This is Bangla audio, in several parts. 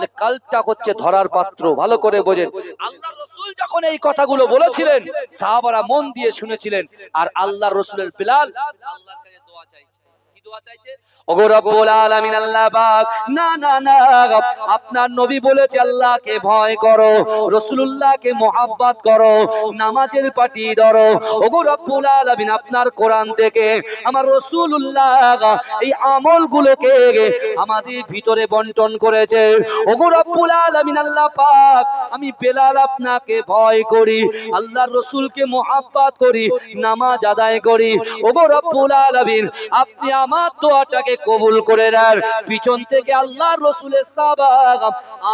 তাহলে কালটা হচ্ছে ধরার পাত্র। ভালো করে বোঝেন। আল্লাহ রসুল যখন এই কথাগুলো বলেছিলেন, সাহাবারা মন দিয়ে শুনেছিলেন। আর আল্লাহ রসুলের বিলাল, আল্লাহর কাছে আপনার নবী বলেছে, আল্লাহকে ভয় করো করো, নামাজের পাটি ধরো। ওগো রব্বুল আপনার কোরআন থেকে আমার এই আমাদের ভিতরে বন্টন করেছে। আল্লাহ আমি বেলাল আপনাকে ভয় করি, আল্লাহর করি, নামাজ আদায় করি। ওগো রব্বুল আপনি আমার দোয়াটাকে কবুল করে দেন পিছন থেকে আল্লাহর রাসূলের সাহাবা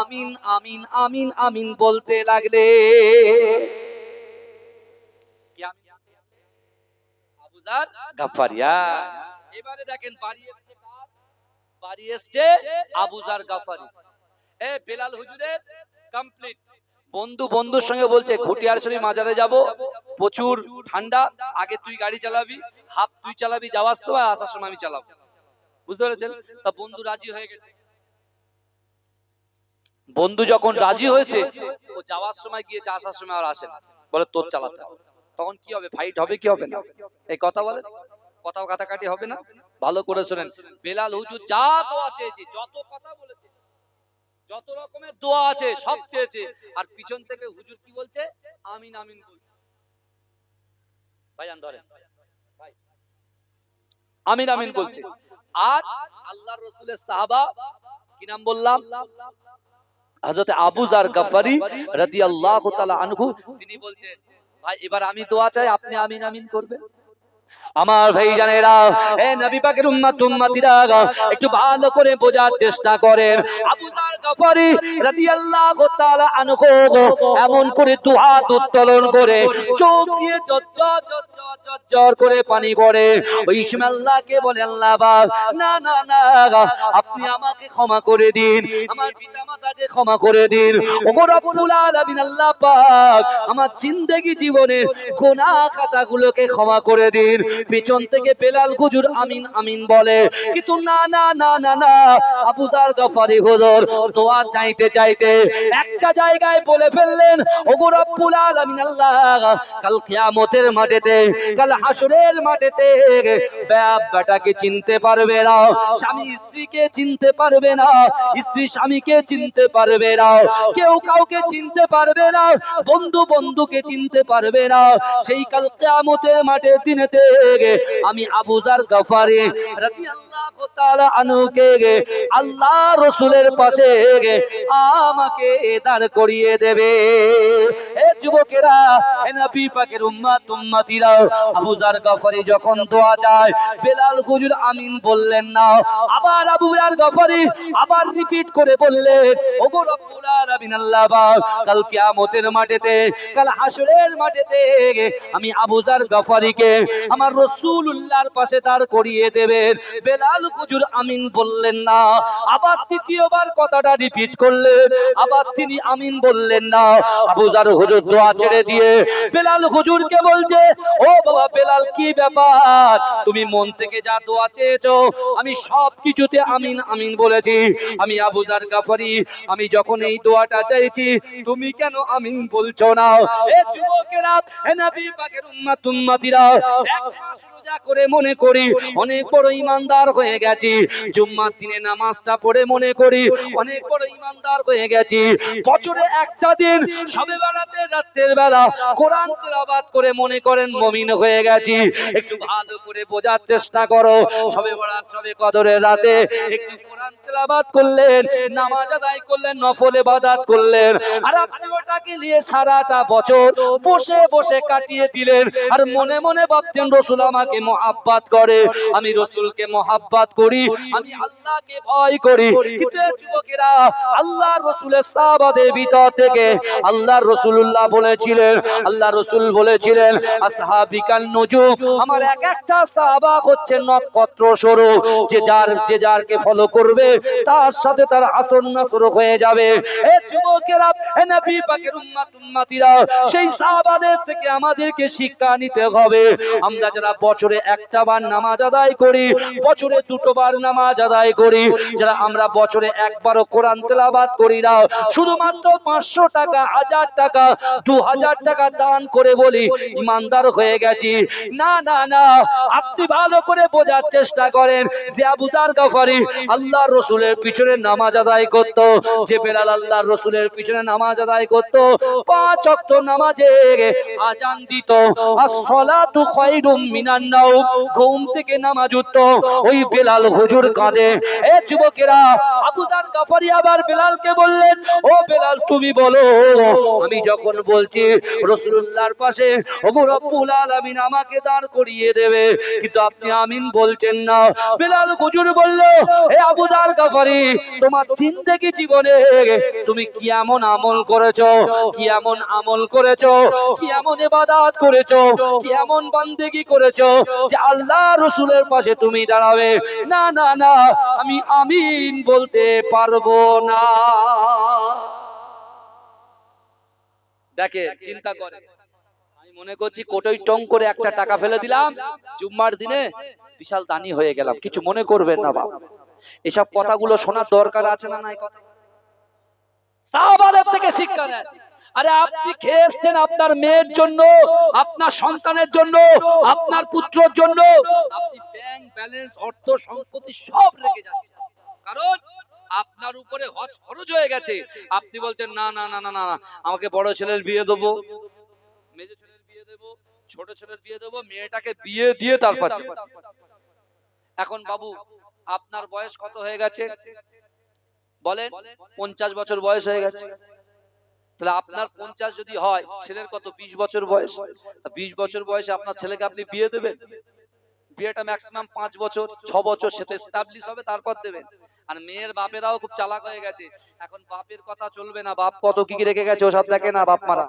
আমিন আমিন আমিন আমিন বলতে লাগলে। এবারে দেখেন বাড়ি এসছে কার? বাড়ি এসছে আবু গাফারি এ বেলাল হুজুরের কমপ্লিট বন্ধু বন্ধুর সঙ্গে বলছে, ঘুটিয়ার শরীফ মাজারে যাব, প্রচুর ঠান্ডা, আগে তুই গাড়ি চালাবি, হাফ তুই চালাবি যাওয়ার সময় আসার সময় আমি চালাবো। বুঝতে পেরেছেন? তা বন্ধু রাজি হয়ে গেছে। বন্ধু যখন রাজি হয়েছে, ও যাওয়ার সময় গিয়েছে, আসার সময় আর আসে না। বলে, তোর চালাতে তখন কি হবে? ফাইট হবে কি হবে না? এই কথা বলে? কথাও কাটাকাটি হবে না? ভালো করে শোনেন। বেলাল হুজুর যা তো আছে যত কথা বলেছে যত রকমের দোয়া আছে, সব চেয়েছে। আর পিছন থেকে হুজুর কি বলছে? আমিন আমিন ভাইজান, ধরেন। আমিন আমিন বলছে। আর আল্লাহর রসুলের সাহাবা, কি নাম বললাম? হযরত আবু জার গাফারি রাদিয়াল্লাহু তাআলা আনহু, তিনি বলছেন, ভাই, এবার আমি দোয়া চাই, আপনি আমিন আমিন করবেন? আমার ভাই জানেরা, এ নবী পাকের উম্মত, উম্মতিরা একটু ভালো করে বোঝার চেষ্টা করেন। আবু জার গাফারি রাদিয়াল্লাহু তাআলা আনহু এমন করে দুহাত উত্তোলন করে, চোখ দিয়ে চচ্চর চচ্চর চচ্চর করে পানি পড়ে। ওই সময় আল্লাহকে বলে, আল্লাহ বাপ, না না না আপনি আমাকে ক্ষমা করে দিন, আমার পিতামাতাকে ক্ষমা করে দিন। ওগো রব্বুল আলামিন আল্লাহ পাক আমার জিন্দেগি জীবনের গুনাহ খাতাগুলোকে ক্ষমা করে দিন। পিছন থেকে বেলাল গুজুর আমিন আমিন বলে কিন্তু না না না না না, আবু জার গফারি হুজুর, দোয়া চাইতে চাইতে একটা জায়গায় বলে ফেললেন, ওগো রব্বুল আলামিন আল্লাহ, কাল কিয়ামতের মাঠেতে, কাল হাসরের মাঠেতে বাপ বেটাকে চিনতে পারবে না, স্বামী স্ত্রীকে চিনতে পারবে না, স্ত্রী স্বামীকে চিনতে পারবে না, কেউ কাউকে চিনতে পারবে না, বন্ধু বন্ধুকে চিনতে পারবে না, সেই কাল কিয়ামতের মাঠে দিনেতে আমি আবু রাদিয়াল্লাহু তাআলা আল্লাহ রসুলের পাশে আমাকে দাঁড় করিয়ে দেবে। এ যুবকেরা এ নবী পাকের উম্মত, উম্মতিরা, আবু গফারি যখন দোয়া চায়, বেলাল হুজুর আমিন বললেন না আবার আবু যার গফারি আবার রিপিট করে বললেন, ওগো রব্বুল আলামিন, আল্লাহ কাল কিয়ামতের মাঠেতে, কাল হাসরের মাঠেতে আমি আবু যার গফারিকে, আমার রাসূলুল্লাহর পাশে দাঁড় করিয়ে দেবেন। বেলাল হুজুর আমিন বললেন না। আবার তৃতীয়বার কথাটা রিপিট করলেন। আবার তিনি আমিন বললেন না। আবু যার হুজুর দোয়া ছেড়ে দিয়ে বেলাল হুজুরকে বলছে, ও বাবা বেলাল, কি ব্যাপার? তুমি মন থেকে যা দোয়া চেয়েছো, আমি সব কিছুতে আমিন আমিন বলেছি। আমি আবু যার গাফারি, আমি যখন এই দোয়াটা চাইছি, তুমি কেন আমিন বলছো না? এ যুবকেরা এ নবী পাকের উম্মত, উম্মতিরা মাস হয়ে গেছি। বছরে একটা দিন সবে বেড়াতে রাত্রের বেলা কোরআন তেলাবাদ করে মনে করেন মমিন হয়ে গেছি। একটু ভালো করে বোঝার চেষ্টা করো। সবে বেড়াত সবে কদরের রাতে একটু কোরআন তেলাবাদ রসুল মহাব্বাত আমি রসুলকে মহাব্বাত করি, আমি আল্লাহকে ভয় করি। কিন্তু যুবকেরা আল্লাহ রসুলের সাহাবাদের ভিতর থেকে আল্লাহ রসুল্লাহ বলেছিলেন আল্লাহ রসুল বলেছিলেন আসহাবিকাল আমার এক একটা সাহাবা হচ্ছে নক্ষত্র স্বরূপ যে যার যে যারকে ফলো করবে তার সাথে তার আসর নাসর হয়ে যাবে। এ যুবকেরা নবী পাকের সেই সাহাবাদের থেকে আমাদেরকে শিক্ষা নিতে হবে। আমরা যারা বছরে একটা বার নামাজ আদায় করি, বছরে দুটো বার নামাজ আদায় করি, যারা আমরা বছরে একবারও কোরআন তেলাবাদ করি না, শুধুমাত্র পাঁচশো টাকা, হাজার টাকা, দু হাজার টাকা দান করে বলি, ইমানদার হয়ে গেছি। না না না, আপনি ভালো করে বোঝার চেষ্টা করেন যে আবুদার আল্লাহ রসুলের পিছনে নামাজ আদায় করত, যে বেলাল আল্লাহ রসুলের পিছনে নামাজ আদায় করত, পাঁচ অক্ট নামাজে আজান দিত। আসসালাতু খায়রুম মিনান নাওম, ঘুম থেকে নামাজ উঠত। ওই বেলাল হুজুর কাঁদে, এ যুবকেরা আবুদার গাফারি আবার বেলালকে বললেন, ও বেলাল, তুমি বলো, আমি যখন বলছি, রসুল্লাহর পাশে রব্বুল আলামিন আমাকে দাঁড় করিয়ে দেবে, কিন্তু আপনি আমিন বলছেন না। বেলাল হুজুর বলল হে আবুদার গাফারি তোমার জিন্দেগি জীবনে তুমি কি এমন আমল করেছ কি এমন আমল করেছ কি এমন ইবাদত করেছ কি এমন বান্দেগি করেছ, যে আল্লাহ রসুলের পাশে তুমি দাঁড়াবে। না না না, আমি আমিন বলতে পারব না। দেখে চিন্তা করে আমি মনে করছি কোটোই টং করে একটা টাকা ফেলে দিলাম, জুম্মার দিনে বিশাল দানি হয়ে গেলাম, কিছু মনে করবেন না বাবা এসব কথাগুলো শোনার দরকার আছে না নাই কথা সাহাবাদের থেকে শিক্ষা নেন। আরে আপনি খেয়ে এসছেন আপনার মেয়ের জন্য আপনার সন্তানের জন্য আপনার পুত্রের জন্য আপনি ব্যাংক ব্যালেন্স অর্থ সম্পত্তি সব রেখে যাচ্ছেন। কারণ আপনার উপরে হজ খরচ হয়ে গেছে। আপনি বলছেন না না না না না আমাকে বড় ছেলের বিয়ে দেবো। মেজো ছেলের বিয়ে দেবো ছোট ছেলের বিয়ে দেবো মেয়েটাকে বিয়ে দিয়ে তারপর এখন বাবু আপনার বয়স কত হয়ে গেছে? বলেন পঞ্চাশ বছর বয়স হয়ে গেছে। তাহলে আপনার পঞ্চাশ যদি হয় ছেলের কত? বিশ বছর বয়স। বিশ বছর বয়সে আপনার ছেলেকে আপনি বিয়ে দেবেন? বিয়েটা ম্যাক্সিমাম পাঁচ বছর ছ বছর সেটা এস্টাবলিশ হবে তারপর দেবেন। আর মেয়ের বাপেরাও খুব চালাক হয়ে গেছে। এখন বাপের কথা চলবে না। বাপ কত কি কি রেখে গেছে ওসব দেখে না বাপ মারা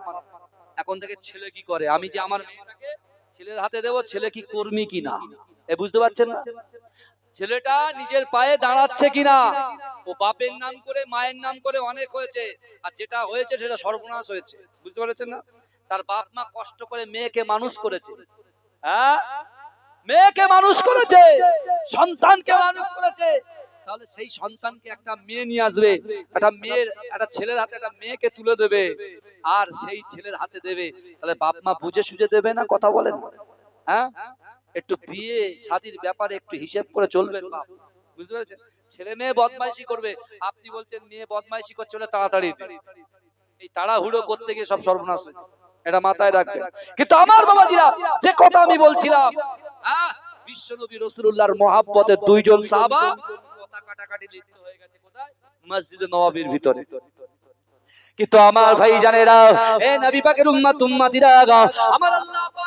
এখন থেকে ছেলে কি করে? আমি যে আমার মেয়েটাকে ছেলের হাতে দেবো ছেলে কি কর্মী কি না এ বুঝতে পারছেন না? ছেলেটা নিজের পায়ে দাঁড়াচ্ছে কিনা? ও বাপের নাম করে, মায়ের নাম করে অনেক হয়েছে। আর যেটা হয়েছে সেটা সর্বনাশ হয়েছে। বুঝতে পারছেন না? তার বাপ মা কষ্ট করে মেয়েকে মানুষ করেছে। হ্যাঁ? মেয়েকে মানুষ করেছে। সন্তানকে মানুষ করেছে। তাহলে সেই সন্তানকে একটা মেয়ে নিয়ে আসবে। একটা মেয়ের, একটা ছেলের হাতে একটা মেয়েকে তুলে দেবে। আর সেই ছেলের হাতে দেবে। তাহলে বাপ মা বুঝে সুঝে দেবে না, কথা বলে না? হ্যাঁ? একটু বিয়ে শাদির ব্যাপারে একটু হিসেব করে চলবেন, বাপ। বুঝতে পেরেছেন ছেলে মেয়ে বদমাইশি করবে আপনি বলছেন মেয়ে বদমাইশি করছে বলে তাড়াতাড়ি। এই তাড়াহুড়ো করতে গিয়ে সব সর্বনাশ হয়ে যায়। এটা মাথায় রাখবেন কিন্তু আমার বাবাজিরা, যে কথা আমি বলছিলাম হ্যাঁ বিশ্বনবী রসুল্লাহর মহাব্বতের দুইজন সাহাবা কথা কাটাকাটি লিপ্ত হয়ে গেছে কোথায় মসজিদে নওয়াবির ভিতরে কিন্তু আমার ভাই জানেরা এ নবী পাকের উম্মত, উম্মতিরা আমার আল্লাহ পাক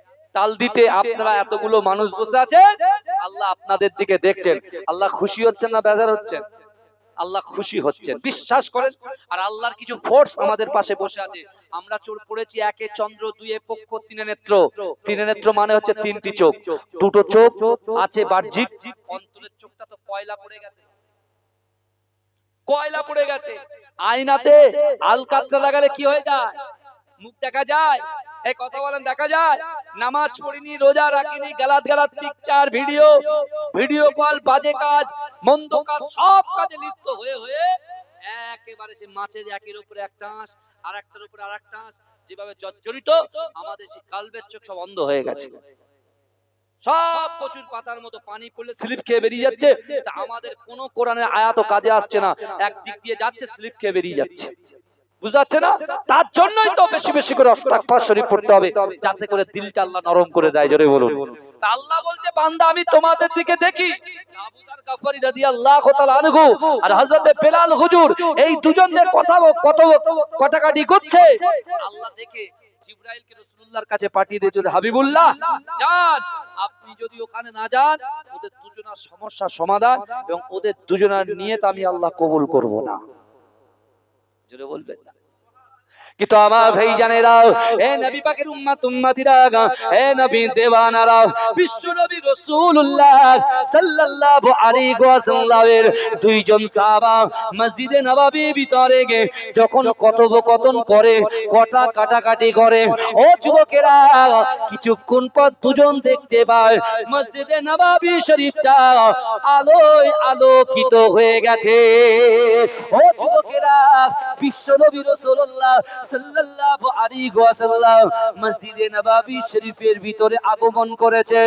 তাল দিতে আপনারা এতগুলো মানুষ বসে আছে আল্লাহ আপনাদের দিকে দেখছেন। আল্লাহ খুশি হচ্ছেন না বেজার হচ্ছেন। আল্লাহ খুশি হচ্ছেন। বিশ্বাস করেন? আর আল্লাহর কিছু ফোর্স আমাদের পাশে বসে আছে। আমরা চোর পড়েছি একে চন্দ্র দুয়ে পক্ষ তিনে নেত্র। তিনে নেত্র মানে হচ্ছে তিনটি চোখ। দুটো চোখ আছে বাহ্যিক অন্তরের চোখটা তো কয়লা পড়ে গেছে। কয়লা পড়ে গেছে। আয়নাতে আলকাতরা লাগালে কি হয়ে যায়? মুখ দেখা যায়। এই কথা বলেন দেখা যায়? নামাজ পড়িনি, রোজা রাখিনি, গালাত গালাত পিকচার ভিডিও ভিডিও কল বাজে কাজ, মন্দ কাজ, সব কাজে লিপ্ত হয়ে হয়ে একেবারে সে মাছের একের উপরে একটা আঁশ আর একটার উপরে আর একটা আঁশ যেভাবে জর্জরিত, আমাদের সেই কালবের চোখ সব অন্ধ হয়ে গেছে। সব কচুর পাতার মতো পানি পড়লে স্লিপ খেয়ে বেরিয়ে যাচ্ছে। আমাদের কোন কোরআনের আয়াত কাজে আসছে না। একদিক দিয়ে যাচ্ছে, স্লিপ খেয়ে বেরিয়ে যাচ্ছে। বুঝতে পারছে না? তার জন্যই তো বেশি বেশি করে অস্তাগফার শরীফ পড়তে হবে, যাতে করে দিলটা আল্লাহ নরম করে দেয়, জোরে বলুন। আল্লাহ বলছে, বান্দা, আমি তোমাদের দিকে দেখি। হাবিবুল্লাহ আপনি যদি ওখানে না যান, ওদের দুজনের সমস্যা সমাধান এবং ওদের দুজনের নিয়ত আমি আল্লাহ কবুল করব না। জোরে বলবেন না। কিন্তু আমার ভাই জানেরা এ নবী পাকের উম্মত উম্মতিরা এ নবী দেওয়ানারা বিশ্ব নবী রাসূলুল্লাহ সাল্লাল্লাহু আলাইহি ওয়াসাল্লামের দুইজন সাহাবা মসজিদে নববী ভিতরে গে যখন কথোপকথন করে কটা কাটাকাটি করে। ও যুবকেরা কিছুক্ষণ পর দুজন দেখতে পায় মসজিদে নববী শরীফটা আলোয় আলোকিত হয়ে গেছে। ও যুবকেরা বিশ্ব নবী রাসূলুল্লাহ সাল্লাল্লাহু আলাইহি ওয়াসাল্লাম মসজিদে নববী শরীফের ভিতরে আগমন করেছে।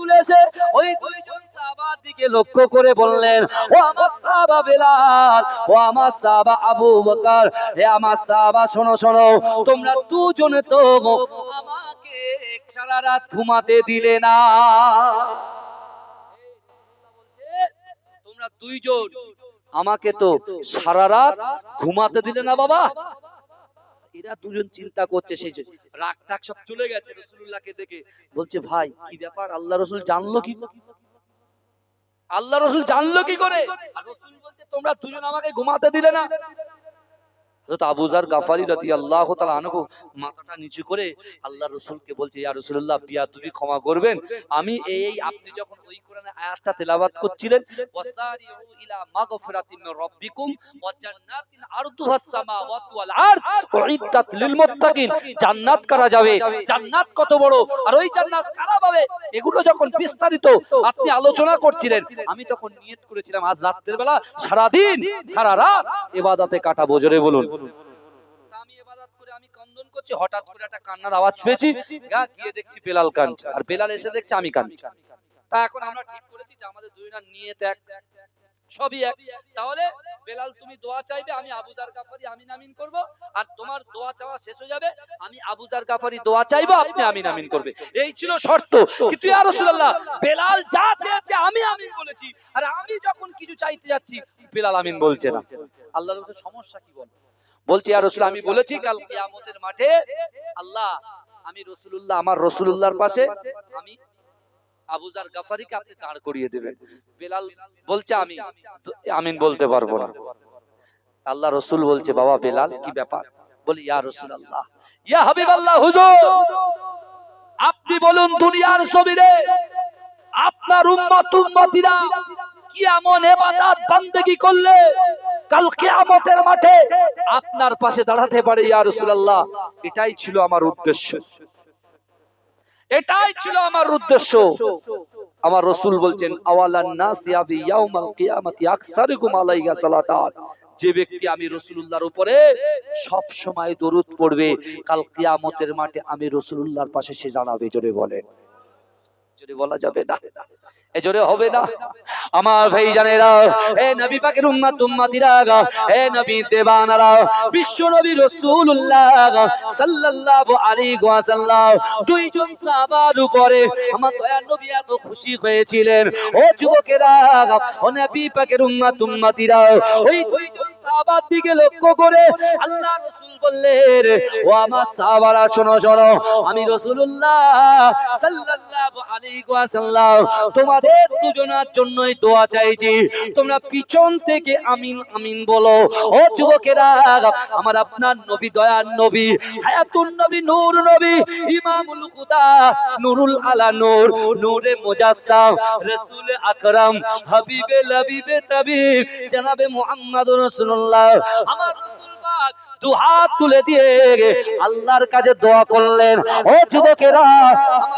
রাসূল এসে ওই দুইজন সাহাবার দিকে লক্ষ্য করে বললেন, ও আমার সাহাবা বেলাল, ও আমার সাহাবা আবু বকর, হে আমার সাহাবা, শোনো শোনো, তোমরা দুজনে তো আমাকে সারা রাত ঘুমাতে দিলে না। তোমরা দুইজন আমাকে তো সারা রাত ঘুমাতে দিলে না বাবা। এরা দুজন চিন্তা করছে সেই জন্য। রাগ টাক সব চলে গেছে রসুল্লাহকে দেখে। বলছে, ভাই, কি ব্যাপার? আল্লাহ রসুল জানলো কি আল্লাহ রসুল জানলো কি করে? তোমরা দুজন আমাকে ঘুমাতে দিলে না। হযরত আবু যার গাফারি তাআলা আনহু মাথাটা নিচু করে আল্লাহ রাসূলকে বলছে ইয়া রাসূলুল্লাহ বিয়া তুমি ক্ষমা করবেন। আমি এই আপনি যখন ওই কোরআনের আয়াতটা তেলাওয়াত করছিলেন ইলা মাগফিরাতিন রাব্বিকুম ওয়া জান্নাতিন আরদুহাস সামাওয়াতু ওয়াল আরদ উইদ্দাত লিল মুত্তাকিন। জান্নাত করা যাবে? জান্নাত কত বড়? আর ওই জান্নাত কারা পাবে? এগুলো যখন বিস্তারিত আপনি আলোচনা করছিলেন আমি তখন নিয়ত করেছিলাম আজ রাতের বেলা সারা দিন সারা রাত ইবাদতে কাটাবো জোরে বলুন। তা আমি দোয়া আমি আবু দার গাফারি আমিন আমিন করব। আর তোমার দোয়া চাইব, আপনি আমিন আমিন করবে। এই ছিল শর্ত। কিন্তু বেলাল যা চেয়েছে, আমি আমিন বলেছি। আর আমি যখন কিছু চাইতে যাচ্ছি, বেলাল আমিন বলছে না। আল্লাহর সমস্যা কি বল? বলছি ইয়া রাসূল আমি বলেছি কাল কিয়ামতের মাঠে আল্লাহ আমি রাসূলুল্লাহ আমার রাসূলুল্লাহর পাশে আমি আবুজার গাফারিকে আপনি দাঁড় করিয়ে দেবেন। বেলাল বলছে আমি আমিন বলতে পারব না। আল্লাহ রসুল বলছে বাবা বেলাল কি ব্যাপার? বলি ইয়া রসুল আল্লাহ ইয়া হাবিব আল্লাহ হুজুর আপনি বলুন দুনিয়ার ছবিরে আপনার উম্মত উম্মতিরা কি এমন এবাদত বান্দেগি করলে মাঠে আপনার পাশে দাঁড়াতে পারে, ইয়া রাসূলুল্লাহ। এটাই ছিল আমার উদ্দেশ্য। এটাই ছিল আমার উদ্দেশ্য। আমার রসুল বলছেন, আওয়ালান নাস ইয়াবি ইয়াউমাল কিয়ামাতি আকসারুকুম আলাইহা সালাতান। যে ব্যক্তি আমি রসুলুল্লাহর উপরে সব সময় দরুদ পড়বে, কাল কিয়ামতের মাঠে আমি রসুলুল্লাহর পাশে সে দাঁড়াবে, জোরে বলেন। জোরে বলা যাবে না। এ জোরে হবে না। আমার ভাই জানেরা এ নবী পাকের উম্মত উম্মতিরা এ নবী দেবানারা বিশ্ব নবী রাসূলুল্লাহ সাল্লাল্লাহু আলাইহি ওয়াসাল্লাম। দুইজন সাহাবার উপরে আমার দয়ার নবী এত খুশি হয়েছিলেন। ও যুবকেরা ও নবী পাকের উম্মত উম্মতিরা ওই দুইজন সাহাবার দিকে লক্ষ্য করে আল্লাহ বললেন, ও আমার সাহাবারা, শোনো শোনো, আমি রাসূলুল্লাহ সাল্লাল্লাহু আলাইহি ওয়াসাল্লাম, তোমাদের দুজনের জন্যই দোয়া চাইছি। তোমরা পিছন থেকে আমিন আমিন বলো। ও যুবকেরা, আমার আপনার নবী, দয়ার নবী, হায়াতুন নবী, নূর নবী, ইমামুল খুদা নুরুল আলা নূর, নূরে মুজাসসাম, রাসূল আকরাম, হাবিবে, লবিবে, তাবিব, জনাবে মুহাম্মদুর রাসূলুল্লাহ। আমার দু হাত তুলে দিয়ে আল্লাহর কাছে দোয়া করলেন। ও যুবকেরা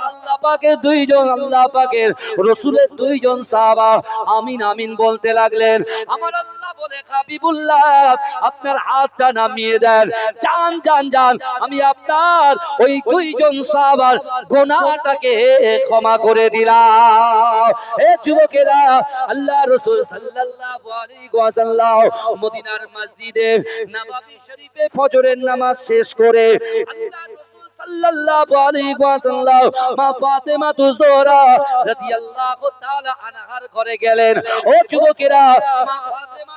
আল্লাহ পাকের দুইজন, আল্লাহ পাকের রসুলের দুইজন সাহাবা আমিন আমিন বলতে লাগলেন, আমার আল্লাহ বলে হাবিবুল্লাহ, আপনার হাতটা নামিয়ে দেন। যান যান যান। আমি আপনার ওই দুইজন সাহাবার গোনাটাকে ক্ষমা করে দিলাম। এ যুবকেরা, আল্লাহ রসুল সাল্লাল্লাহু আলাইহি ওয়াসাল্লাম মদিনার মসজিদে নববী শরীফে ফজরের নামাজ শেষ করে সাল্লাল্লাহু আলাইহি ওয়াসাল্লাম মা ফাতেমা তুজোরা রাদিয়াল্লাহু তাআলা আনহার ঘরে গেলেন। ও যুবকেরা, মা ফাতেমা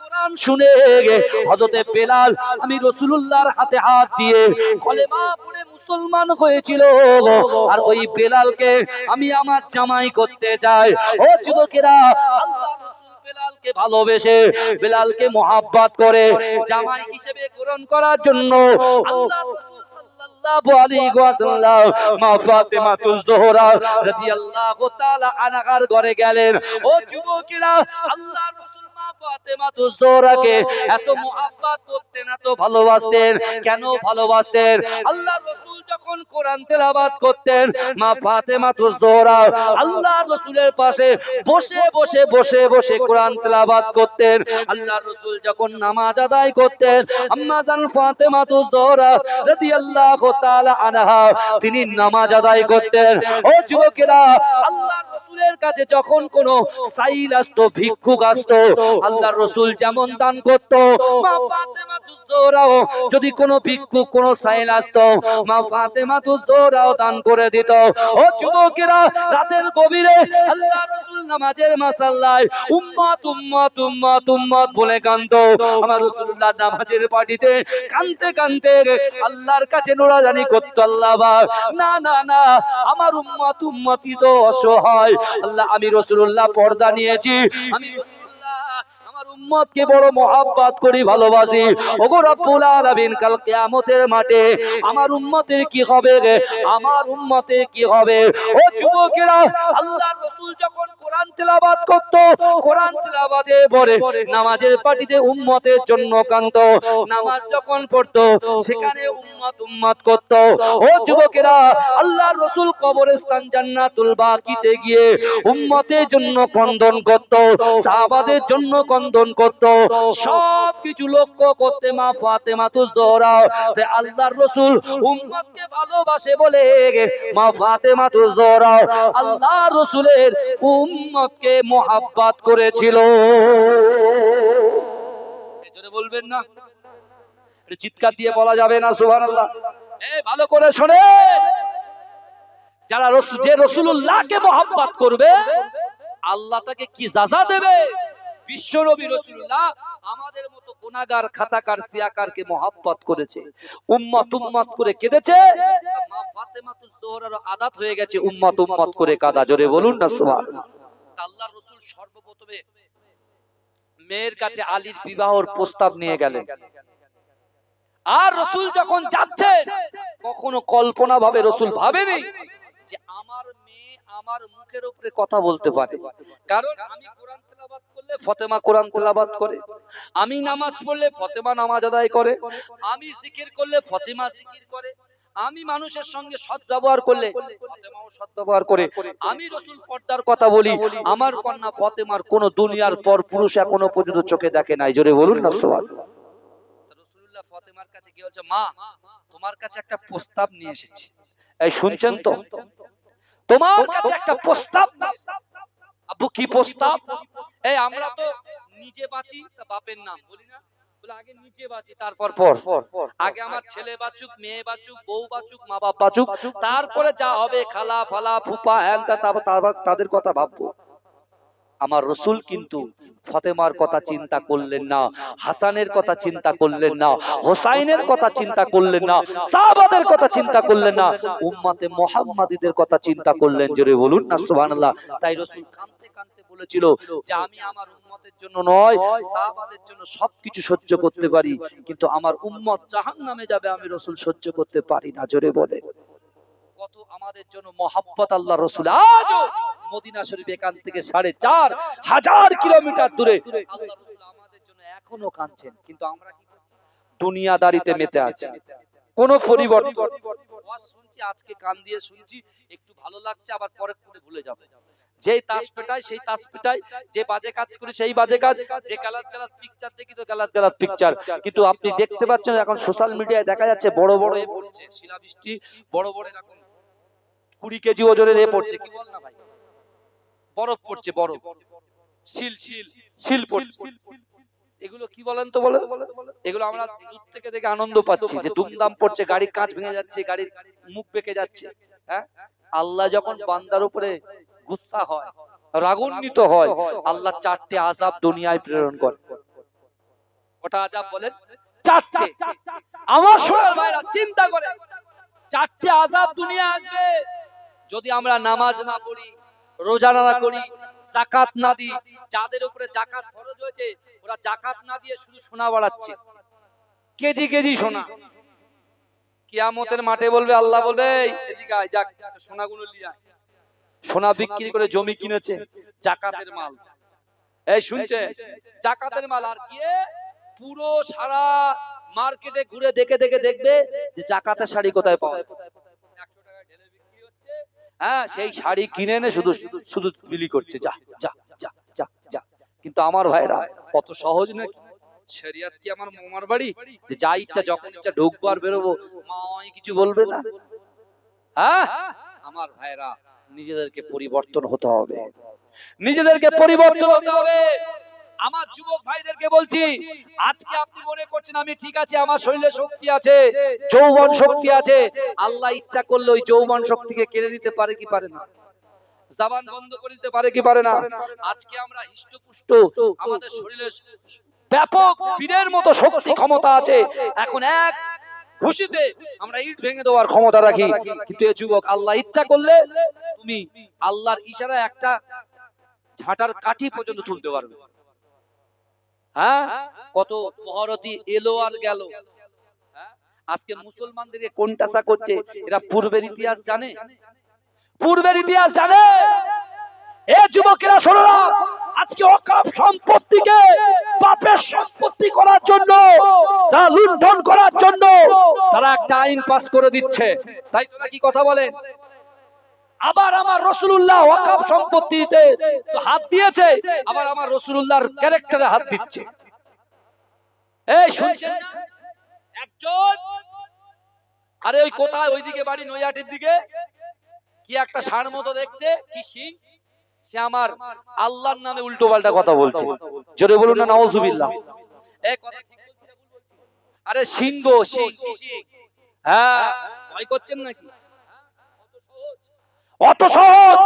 কোরআন শুনে হযরতে বেলাল, আমি রাসূলুল্লাহর হাতে হাত দিয়ে কলেমা মুসলমান হয়েছিল আর ওই বেলালকে আমি আমার জামাই করতে চাই। ও যুবকেরা ভালোবেসে বেলালকে করে জামাই হিসেবে গ্রহণ করার জন্য ঘরে গেলেন। ও যুবকেরা, আল্লাহ এত মোহাব্বত করতেন এত ভালোবাসতেন। কেন ভালোবাসতেন? আল্লাহ রাসূল যখন কোরআন তেলাওয়াত করতেন, মা ফাতেমা তুজোহরা আল্লাহ রাসূলের পাশে বসে বসে বসে বসে কোরআন তেলাওয়াত করতেন। আল্লাহ রাসূল যখন নামাজ আদায় করতেন, আম্মা জান ফাতেমা তুজোহরা রাদিয়াল্লাহু তাআলা আনহা, তিনি নামাজ আদায় করতেন। ও যুবকেরা আল্লাহর রাসূলের কাছে যখন কোন সাইল আসতো, ভিক্ষুক আসতো আল্লাহর রাসূল যেমন দান করত, মা ফাতেমা তুজোহরাও যদি কোনো ভিক্ষুক কোন সাইল আসতো মা ফাতেমা তুজোহরাও দান করে দিত ও যুবকেরা রাতের গভীরে আল্লাহর রাসূল নামাজের মাসাল্লায় উম্মত উম্মত উম্মত উম্মত বলে আমার রাসূলুল্লাহ নামাজের পার্টিতে কানতে কানতে আল্লাহর কাছে নোরাজানি করতো আল্লাহ। না না না আমার উম্মত উম্মতি তো অসহায় আল্লাহ আমি রাসূলুল্লাহ পর্দা নিয়েছি আমি উম্মতকে বড় মহাব্বত করি, ভালোবাসি। ওগো রব্বুল আলামিন, কাল কিয়ামতের মাঠে আমার উম্মতের কি হবে আমার উম্মতের কি হবে? ও যুবকেরা, আল্লাহর রাসূল যখন কোরআন তেলাওয়াত করত, কোরআন তেলাওয়াতে পরে নামাজের পাটিতে উম্মতের জন্য কান্ত নামাজ যখন পড়তো, সেখানে উম্মত উম্মত করত। ও যুবকেরা, আল্লাহর রাসূল কবরস্থান জান্নাতুল বাকিতে গিয়ে উম্মতের জন্য কন্দন করত। সাহাবাদের জন্য কন্দন করত। সব কিছু লক্ষ্য করতে মা ফাতেমা তুজোহরা তে আল্লাহর রাসূল উম্মতকে ভালোবাসে বলে মা ফাতেমা তুজোহরা আল্লাহর রাসূলের উম্মতকে মোহাব্বত করেছিল। বলবেন না? চিৎকার দিয়ে বলা যাবে না, সুবহানাল্লাহ। এই ভালো করে শোনে। যারা যে রসুল্লাহকে মোহাব্বত করবে, আল্লাহ তাকে কি যাজা দেবে? রসুল্লাহ আমাদের মতো খাতাকার সিয়াকারকে করেছে। উম্মত উম্মত করে কেঁদেছে। মা আদাত হয়ে গেছে, উম্মত উম্মত করে জোরে বলুন না সুবহানাল্লাহ আল্লাহর রাসূল সর্বপ্রথমে মেয়ের কাছে আলীর বিবাহর প্রস্তাব নিয়ে গেলেন। আর রসুল যখন যাচ্ছে, কখনো কল্পনা ভাবে রসুল ভাবেনি যে আমার মেয়ে আমার মুখের উপরে কথা বলতে পারে। কারণ আমি ফতেমা কোরআন তেলাবাত করে। আমি নামাজ পড়লে ফতেমা নামাজ আদায় করে। আমি জিকির করলে ফতেমা জিকির করে। আমি মানুষের সঙ্গে সৎ ব্যবহার করলে ব্যবহার করে। আমি রসুল পর্দার কথা বলি, আমার কন্যা ফতেমার কোন দুনিয়ার পর পুরুষ এখনও পর্যন্ত চোখে দেখে নাই। জোরে বলুন না সোয়াল রসুল্লাহ ফতেমার কাছে গিয়ে বলছে, মা, তোমার কাছে একটা প্রস্তাব নিয়ে এসেছি। এই শুনছেন তো? তোমার কাছে একটা প্রস্তাব। আব্বু, কি প্রস্তাব? এই, আমরা তো নিজে বাঁচি বাপের নাম বলি না। তারপর যা হবে, খালা, ফালা, ফুপা তাদের কথা ভাববো। আমার রসুল কিন্তু ফতেমার কথা চিন্তা করলেন না, হাসানের কথা চিন্তা করলেন না, হোসাইনের কথা চিন্তা করলেন না, সাহাবাদের কথা চিন্তা করলেন না, উম্মাতে মোহাম্মদীদের কথা চিন্তা করলেন। জোরে বলুন না, সুবহানাল্লাহ। তাই রসুল বলেছিল যে আমি আমার উম্মতের জন্য নয় সাহাবাদের জন্য সবকিছু সহ্য করতে পারি। কিন্তু আমার উম্মত জাহান্নামে যাবে আমি রসুল সহ্য করতে পারি না জোরে বলে। কত আমাদের জন্য মহাব্বত আল্লাহ রসুল। আজও মদিনা শরীফ এখান থেকে সাড়ে চার হাজার কিলোমিটার দূরে। আল্লাহ রসুল আমাদের জন্য এখনও কাঁদছেন কিন্তু আমরা কি করছি? দুনিয়াদারিতে মেতে আছি। কোনো পরিবর্তন। শুনছি আজকে কান দিয়ে শুনছি একটু ভালো লাগছে আবার পরে করে ভুলে যাবে। যেই তাস পেটায়, সেই তাস পেটায়, যে বাজে কাজ করে সেই বাজে কাজ, যে গালাত গালাত পিকচার দেখি তো গালাত গালাত পিকচার কিন্তু আপনি দেখতে পাচ্ছেন এখন সোশ্যাল মিডিয়ায় দেখা যাচ্ছে বড় বড় এ পড়ছে শিলাবৃষ্টি বড় বড় এরকম কুড়ি কেজি ওজনের এ পড়ছে, কি বল না ভাই? বরফ পড়ছে, বরফ। শিল শিল শিল পড়ছে। এগুলো কি বলেন তো বলে এগুলো আমরা দূর থেকে দেখে আনন্দ পাচ্ছি যে দুমদাম পড়ছে, গাড়ির কাঁচ ভেঙে যাচ্ছে, গাড়ির মুখ বেঁকে যাচ্ছে হ্যাঁ? আল্লাহ যখন বান্দার উপরে গুসা হয় রাগান্বিত হয়। আল্লাহ চারটে আজাব দুনিয়ায় প্রেরণ করে ওটা আজাব বলেন? চারটে। আমার সোনার ভাইরা চিন্তা করে চারটে আজাব দুনিয়া আসবে যদি আমরা নামাজ না পড়ি রোজা না করি জাকাত না দিই যাদের উপরে জাকাত ফরজ হয়েছে ওরা জাকাত না দিয়ে শুধু সোনা বাড়াচ্ছে। কেজি কেজি সোনা। কিয়ামতের মাঠে বলবে আল্লাহ বলবে "এই, এদিকে আয় যাক সোনাগুলো নিয়ে আয়। সোনা বিক্রি করে জমি কিনেছে জাকাতের মাল। এই শুনছে জাকাতের মাল আর গিয়ে পুরো সারা মার্কেটে ঘুরে দেখে দেখে দেখবে যে জাকাতের শাড়ি কোথায় পাওয়া যায়। 100 টাকায় ঢেলে বিক্রি হচ্ছে, হ্যাঁ সেই শাড়ি কিনে এনে শুধু শুধু বিলি করছে। যা যা যা যা যা কিন্তু আমার ভাইরা কত সহজ নাকি? শরিয়াত কি আমার মামার বাড়ি? যে যা ইচ্ছা যখন ইচ্ছা ঢুকবো আর বেরোবো। মা কিছু বলবে না? হ্যাঁ? আমার ভাইরা নিজেদেরকে পরিবর্তন হতে হবে। নিজেদেরকে পরিবর্তন হতে হবে। আমার যুবক ভাইদেরকে বলছি, আজকে আপনি মনে করছেন আমি ঠিক আছে, আমার শরীরে শক্তি আছে, যৌবন শক্তি আছে। আল্লাহ ইচ্ছা করলে ওই যৌবন শক্তিকে কেড়ে নিতে পারে কি পারে না? জাবান বন্ধ করে দিতে পারে কি পারে না? আজকে আমরা হিষ্টপুষ্ট আমাদের শরীরে ব্যাপক বীরের মতো শক্তি ক্ষমতা আছে। এখন এক খুশিতে আমরা ইট ভেঙে দেওয়ার ক্ষমতা রাখি। কিন্তু এ যুবক আল্লাহ ইচ্ছা করলে তুমি আল্লাহর ইশারায় একটা ঝাঁটার কাঠি পর্যন্ত তুলতে পারবে। হ্যাঁ? কত মহরতি এলো আর গেল। হ্যাঁ? আজকে মুসলমানদেরকে কোনটাসা করছে, এরা পূর্বের ইতিহাস জানে। পূর্বের ইতিহাস জানে। এ যুবকেরা, শোনো আজকে অকাপ সম্পত্তিকে পাপের সম্পত্তি করার জন্য, তা লুণ্ঠন করার জন্য তারা একটা আইন পাস করে দিচ্ছে। তাই তোরা কি কথা বলেন আবার আমার রসুল্লাহ ওয়াকাফ সম্পত্তিতে হাত দিয়েছে, আবার আমার রসুল্লাহর ক্যারেক্টারে হাত দিচ্ছে। এই, শুনছেন একজন? আরে ওই কোথায়? ওইদিকে বাড়ি নৈয়াটির দিকে? কি একটা ষাঁড় মতো দেখতে? কি সিং? সে আমার আল্লাহর নামে উল্টো পাল্টা কথা বলছে। জোরে বলুন না নওয়াজুবিল্লাহ? আরে সিংহ সিং। হ্যাঁ ভয় করছেন নাকি? অত সহজ।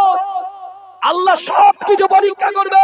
আল্লাহ সব কিছু পরীক্ষা করবে।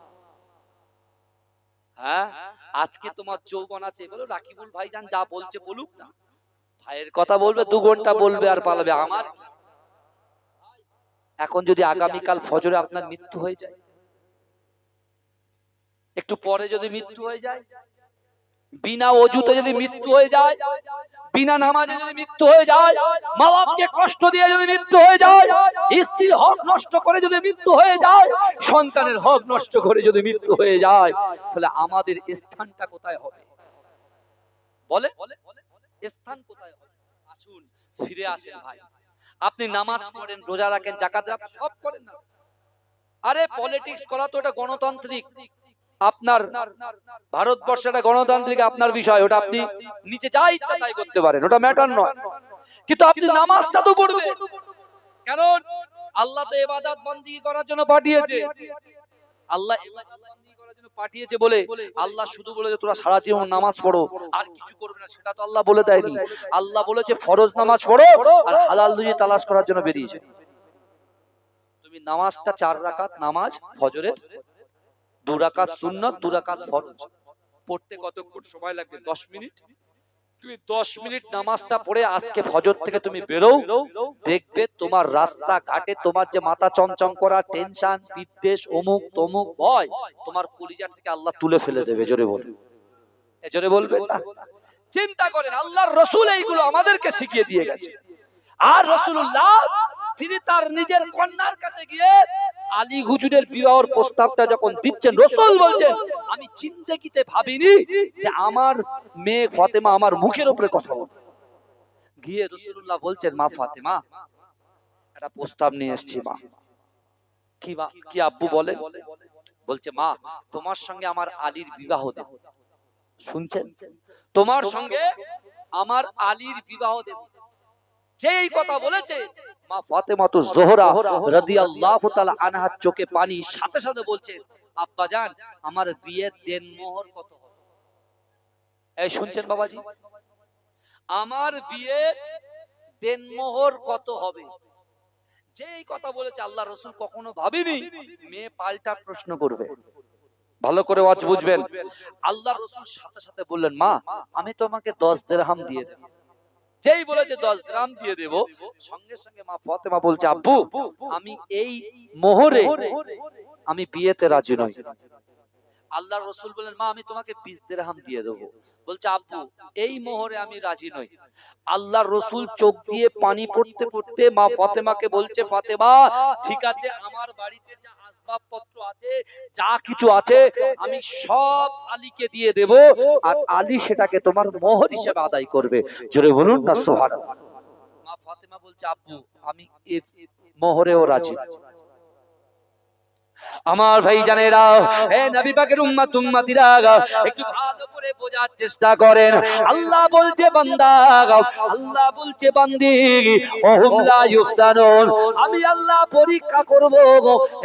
হ্যাঁ? আজকে তোমার যৌবন আছে। বলো রাকিবুল ভাইজান যা বলছে বলুক না। ভাইয়ের কথা বলবে দু ঘণ্টা বলবে আর পালাবে। আমার এখন যদি আগামীকাল ফজরে আপনার মৃত্যু হয়ে যায় একটু পরে যদি মৃত্যু হয়ে যায় বিনা অজুতে যদি মৃত্যু হয়ে যায় বিনা নামাজে যদি মৃত্যু হয়ে যায় মা বাপকে কষ্ট দিয়ে যদি মৃত্যু হয়ে যায়, স্ত্রীর হক নষ্ট করে যদি মৃত্যু হয়ে যায়, সন্তানের হক নষ্ট করে যদি মৃত্যু হয়ে যায়, তাহলে আমাদের স্থানটা কোথায় হবে? বলে? স্থান কোথায় হবে? আসুন, ফিরে আসেন ভাই। আপনি নামাজ পড়েন, রোজা রাখেন জাকাত রাখেন, সব করেন না। আরে, পলিটিক্স করা তো এটা গণতান্ত্রিক। আপনার ভারতবর্ষ একটা গণতান্ত্রিক আপনার বিষয় ওটা আপনি নিচে যা ইচ্ছা তাই করতে পারেন ওটা ম্যাটার নয়। কিন্তু আপনি নামাজটা তো পড়বে কারণ আল্লাহ তো এবাদত বন্দী করার জন্য পাঠিয়েছে। আল্লাহ পাঠিয়েছে বলে আল্লাহ শুধু বলে যে তোরা সারা জীবন নামাজ পড়ো আর কিছু করবে না। সেটা তো আল্লাহ বলে দেয়নি। আল্লাহ বলেছে ফরজ নামাজ পড়ো আর হালাল রুজি তালাশ করার জন্য বেরিয়েছে। তুমি নামাজটা চার রাকাত নামাজ ফজরের দু রাকাত সুন্নত দু রাকাত ফরজ। পড়তে কতক্ষণ সময় লাগবে? দশ মিনিট? তুমি দশ মিনিট নামাজটা পড়ে আজকে ফজর থেকে তুমি বেরো দেখবে তোমার রাস্তা ঘাটে তোমার যে মাথা চমচম করা টেনশন বিদ্বেষ অমুক তমুক ভয় তোমার কলিজা থেকে আল্লাহ তুলে ফেলে দেবে জোরে বল জোরে বলবেন না? চিন্তা করেন আল্লাহর রসুল এইগুলো আমাদেরকে শিখিয়ে দিয়ে গেছে। আর রসুল্লাহ তিনি তার নিজের কন্যার কাছে গিয়ে আলী হুজুরের বিবাহের প্রস্তাবটা যখন দিচ্ছেন, রসুল বলছেন, আমি চিন্তাকিতে ভাবিনি যে আমার মেয়ে ফাতেমা আমার মুখের উপরে কথা বলবে। গিয়ে রসুল্লাহ বলছেন, মা ফাতেমা, একটা প্রস্তাব নিয়ে এসেছি, মা। কি মা কি আব্বু বলে? বলছে, মা, তোমার সঙ্গে আমার আলীর বিবাহ দেব। শুনছেন? তোমার সঙ্গে আমার আলীর বিবাহ দেব। যেই কথা বলেছে মা ফাতেমা তো জোহরা রাদিয়াল্লাহু তাআলা আনহার চোখে পানি সাথে সাথে আব্বা জান আমার বিয়ের দেন মোহর কত হবে? এই শুনছেন বাবাজি? আমার বিয়ে দেন মোহর কত হবে? যেই কথা বলেছে আল্লাহ রসুল কখনো ভাবিনি মেয়ে পাল্টা প্রশ্ন করবে। ভালো করে ওয়াজ বুঝবেন। আল্লাহ রসুল সাথে সাথে বললেন মা আমি তোমাকে দশ দেড়হাম দিয়ে দেব। যেই বলেছে দশ গ্রাম দিয়ে দেব সঙ্গে সঙ্গে মা ফতেমা বলছে আব্বু আমি এই মোহরে আমি বিয়েতে রাজি নই। আল্লাহ রসুল বলেন মা আমি তোমাকে বিশ দেড়হাম দিয়ে দেবো। বলছে আব্বু এই মোহরে আমি রাজি নই। আল্লাহ রসুল চোখ দিয়ে পানি পড়তে পড়তে মা ফতেমাকে বলছে ফাতেমা ঠিক আছে আমার বাড়িতে যা আসবাবপত্র আছে যা কিছু আছে আমি সব আলীকে দিয়ে দেব আর আলী সেটাকে তোমার মোহর হিসেবে আদায় করবে। জোরে বলুন না সোহার মা ফাতেমা বলছে আব্বু আমি মোহরেও রাজি। আমার ভাই জানেরা হে নবী পাকের উম্মত উম্মতিরা একটু ভালো করে বোঝার চেষ্টা করেন। আল্লাহ বলছে বান্দা আল্লাহ বলছে বান্দি ওহুম লা ইফতানুন আমি আল্লাহ পরীক্ষা করব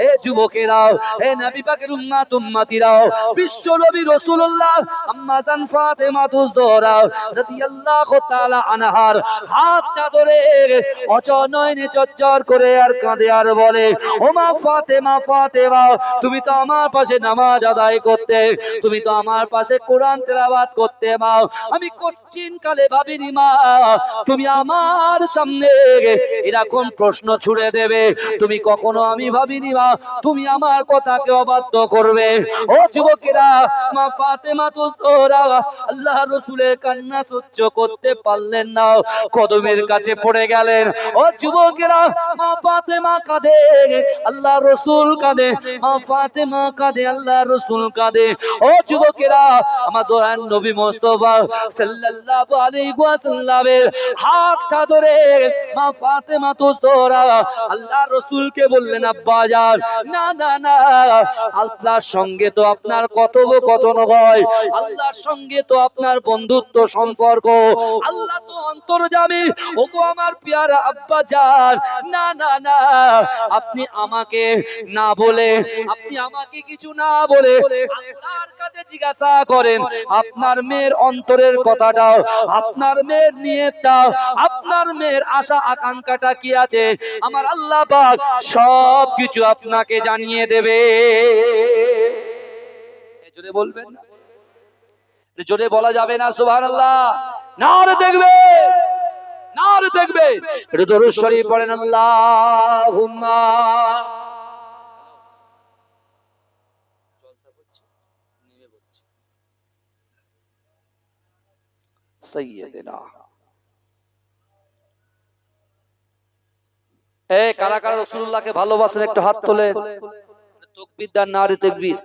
হে যুবকেরা হে নবী পাকের উম্মত উম্মতিরা বিশ্ব নবী রাসূলুল্লাহ আম্মা জান ফাতেমা তুজরা রাদিয়াল্লাহু তাআলা আনহার হাতটা ধরে অচনয়নে চচ্চর করে আর কাঁদে আর বলে ও মা ফাতেমা। ফাতেমা তুমি তো আমার পাশে নামাজ আদায় করতে, তুমি তো আমার পাশে কোরআন তেলাওয়াত করতে মা আমি কোশ্চিন কালে ভাবিনি মা, তুমি আমার সামনে এরকম প্রশ্ন ছুড়ে দেবে। তুমি কখনো আমি ভাবিনি মা, তুমি আমার কথাকে অবাধ্য করবে। ও যুবকেরা, মা ফাতেমা তো তোরা, আল্লাহ রসুলের কান্না সহ্য করতে পারলেন না। কদমের কাছে পড়ে গেলেন। ও যুবকেরা, মা ফাতেমা কাঁদে আল্লাহ রসুল কাঁদে ফাতেমা আল্লাহ রসুল ও যুবকেরা নবী মোস্তফা সাল্লাল্লাহু আলাইহি হাতটা ধরে, মা ফাতেমা তো সোরা আল্লাহ রসুলকে বললেন, আব্বা না না না, আল্লাহর সঙ্গে তো আপনার কথোপকথন হয়, আল্লাহর সঙ্গে তো আপনার বন্ধুত্ব সম্পর্ক, আল্লাহ তো অন্তর অন্তর্জামী, ওগো আমার পিয়ারা আব্বা যান, না না না, আপনি আমাকে না বলে আপনি আমাকে কিছু না বলে আল্লাহর কাছে জিজ্ঞাসা করেন আপনার মেয়ের অন্তরের কথাটাও আপনার মেয়ের নিয়তটাও আপনার মেয়ের আশা আকাঙ্ক্ষাটা কি আছে? আমার আল্লাহ পাক সব কিছু আপনাকে জানিয়ে দেবে। জোরে বলবেন জোরে বলা যাবে না সুবহানাল্লাহ। না দেখবে না দেখবে। দরুদ শরীফ পড়েন আল্লাহুম্মা। সাইয়্যিদিনা এ কারা কারা রসুল্লাহকে ভালোবাসেন একটু হাত তোলে তাকবীর দান না রে তাকবীর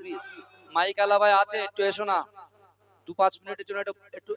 মাইক আলা ভাই আছে একটু এসো না দু পাঁচ মিনিটের জন্য একটু একটু